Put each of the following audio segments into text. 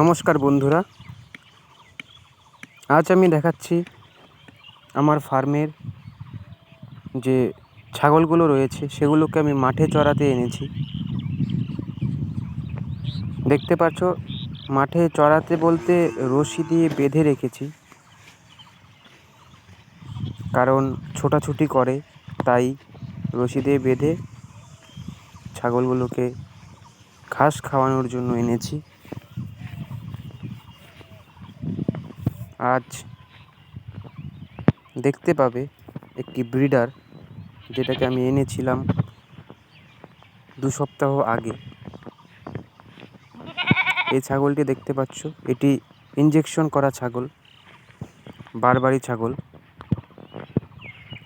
নমস্কার বন্ধুরা। আজ আমি দেখাচ্ছি আমার ফার্মের যে ছাগলগুলো রয়েছে, সেগুলোকে আমি মাঠে চড়াতে এনেছি। দেখতে পাচ্ছ মাঠে চড়াতে বলতে রশি দিয়ে বেঁধে রেখেছি। কারণ ছোটাছুটি করে, তাই রশি দিয়ে বেঁধে ছাগলগুলোকে ঘাস খাওয়ানোর জন্য এনেছি। আজ দেখতে পাবে একটি ব্রিডার যেটাকে আমি এনেছিলাম দু সপ্তাহ আগে। এই ছাগলটি দেখতে পাচ্ছ, এটি ইঞ্জেকশন করা ছাগল বারবারি ছাগল।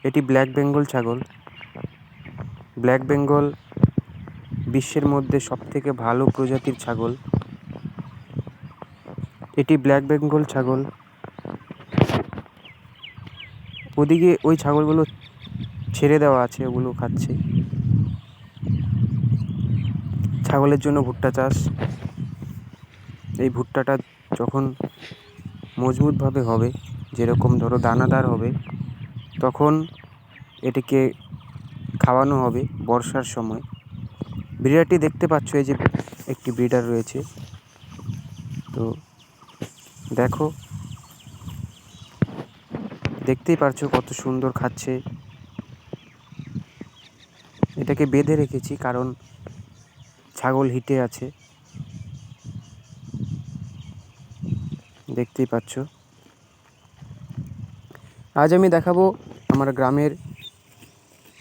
এটি ব্ল্যাক বেঙ্গল ছাগল। ব্ল্যাক বেঙ্গল বিশ্বের মধ্যে সবথেকে ভালো প্রজাতির ছাগল। এটি ব্ল্যাক বেঙ্গল ছাগল। ওদিকে ওই ছাগলগুলো ছেড়ে দেওয়া আছে, ওগুলো খাচ্ছে। ছাগলের জন্য ভুট্টা চাষ। এই ভুট্টাটা যখন মজবুতভাবে হবে, যেরকম ধরো দানাদার হবে, তখন এটিকে খাওয়ানো হবে বর্ষার সময়। ব্রিডারটি দেখতে পাচ্ছ, এই যে একটি ব্রিডার রয়েছে। তো দেখো দেখতেই পারছ কত সুন্দর খাচ্ছে। এটাকে বেঁধে রেখেছি কারণ ছাগল হিটে আছে। দেখতেই পাচ্ছ। আজ আমি দেখাবো আমার গ্রামের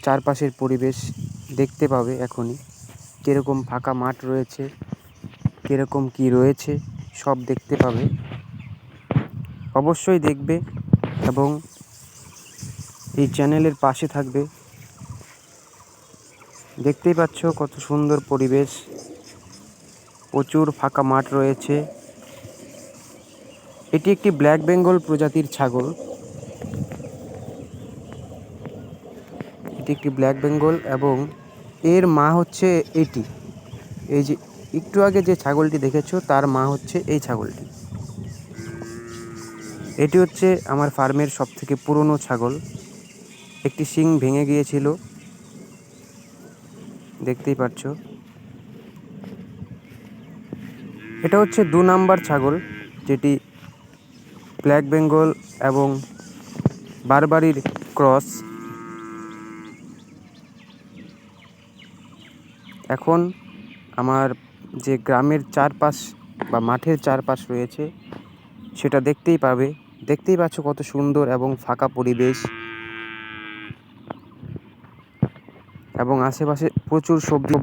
চারপাশের পরিবেশ। দেখতে পাবে এখনই কীরকম ফাঁকা মাঠ রয়েছে, কীরকম কী রয়েছে, সব দেখতে পাবে। অবশ্যই দেখবে এবং এই চ্যানেলের পাশে থাকবে। দেখতেই পাচ্ছ কত সুন্দর পরিবেশ। প্রচুর ফাঁকা মাঠ রয়েছে। এটি একটি ব্ল্যাক বেঙ্গল প্রজাতির ছাগল। এটি একটি ব্ল্যাক বেঙ্গল এবং এর মা হচ্ছে এটি। এই যে, একটু আগে যে ছাগলটি দেখেছ, তার মা হচ্ছে এই ছাগলটি। এটি হচ্ছে আমার ফার্মের সব থেকে পুরনো ছাগল। একটি শিং ভেঙে গিয়েছিল। দেখতেই পাচ্ছ। এটা হচ্ছে দু নাম্বার ছাগল, যেটি ব্ল্যাক বেঙ্গল এবং বারবারির ক্রস। এখন আমার যে গ্রামের চারপাশ বা মাঠের চারপাশ রয়েছে, সেটা দেখতেই পাবে। দেখতেই পাচ্ছ কত সুন্দর এবং ফাঁকা পরিবেশ। এবং আশেপাশে প্রচুর সবজি